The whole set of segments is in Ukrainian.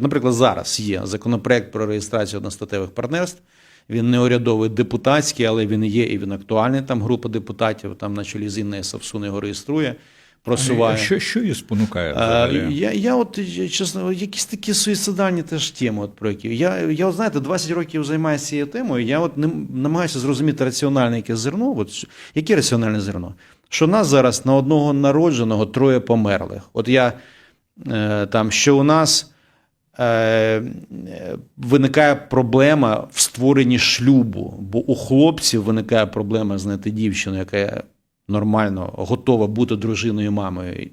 Наприклад, зараз є законопроект про реєстрацію одностатевих партнерств. Він не урядовий депутатський, але він є і він актуальний. Там група депутатів, там на чолі з Інною Савсун його реєструє, просуває. А що, що її спонукає? А, взагалі? я, я от чесно, якісь такі суїцидальні теж теми, от про які. Я, я от, знаєте, 20 років займаюся цією темою. Я от не намагаюся зрозуміти раціональне яке зерно. От, яке раціональне зерно? Що нас зараз на одного народженого троє померлих. От я е, там, що у нас виникає проблема в створенні шлюбу, бо у хлопців виникає проблема знайти дівчину, яка нормально готова бути дружиною і мамою.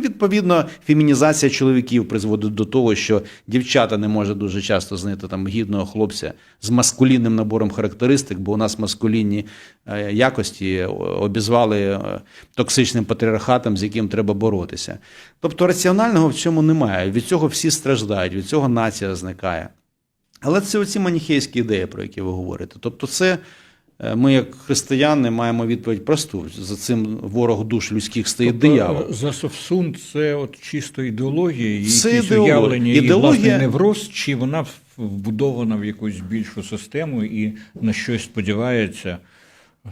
Відповідно фемінізація чоловіків призводить до того, що дівчата не можуть дуже часто знайти там гідного хлопця з маскулінним набором характеристик, бо у нас маскулінні е, якості обізвали е, токсичним патріархатом, з яким треба боротися. Тобто раціонального в цьому немає. Від цього всі страждають, від цього нація зникає. Але це оці маніхейські ідеї, про які ви говорите. Тобто, це ми, як християни, маємо відповідь просту. За цим ворог душ людських стоїть Тобто, диявол. За Совсун це от чисто ідеологія, Це якісь ідеологія. уявлення, і Ідеологія- власний невроз, чи вона вбудована в якусь більшу систему і на щось сподівається,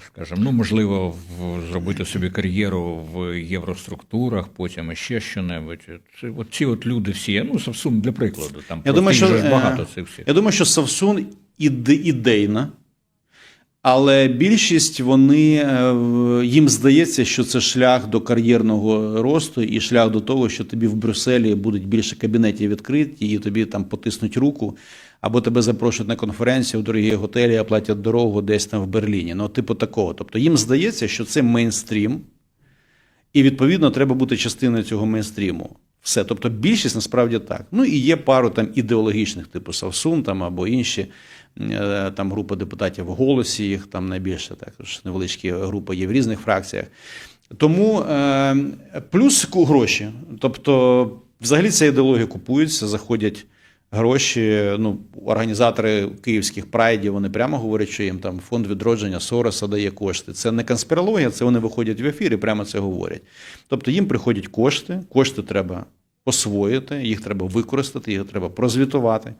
скажімо, ну можливо, в, зробити собі кар'єру в євроструктурах, потім ще що-небудь. Це от ці от люди всі, ну Совсун для прикладу, там Я думаю, що, е, багато цих всіх. Я думаю, що Самсун іде, ідейна, але більшість вони е, їм здається, що це шлях до кар'єрного росту і шлях до того, що тобі в Брюсселі будуть більше кабінетів відкриті, і тобі там потиснуть руку, або тебе запрошують на конференцію в дорогі готелі, а платять дорогу десь там в Берліні. Ну, типу такого. Тобто їм здається, що це мейнстрім, і відповідно треба бути частиною цього мейнстріму. Все, тобто більшість насправді так. Ну і є пару там ідеологічних, типу Савсун там або інші е, там група депутатів в голосі, їх там найбільше також невеличкі групи є в різних фракціях. Тому е, плюс гроші. Тобто, взагалі ця ідеологія купується, заходять гроші. Ну, організатори київських прайдів вони прямо говорять, що їм там фонд відродження Сороса дає кошти. Це не конспірологія, це вони виходять в ефір і прямо це говорять. Тобто їм приходять кошти, кошти треба освоїти, їх треба використати, їх треба прозвітувати.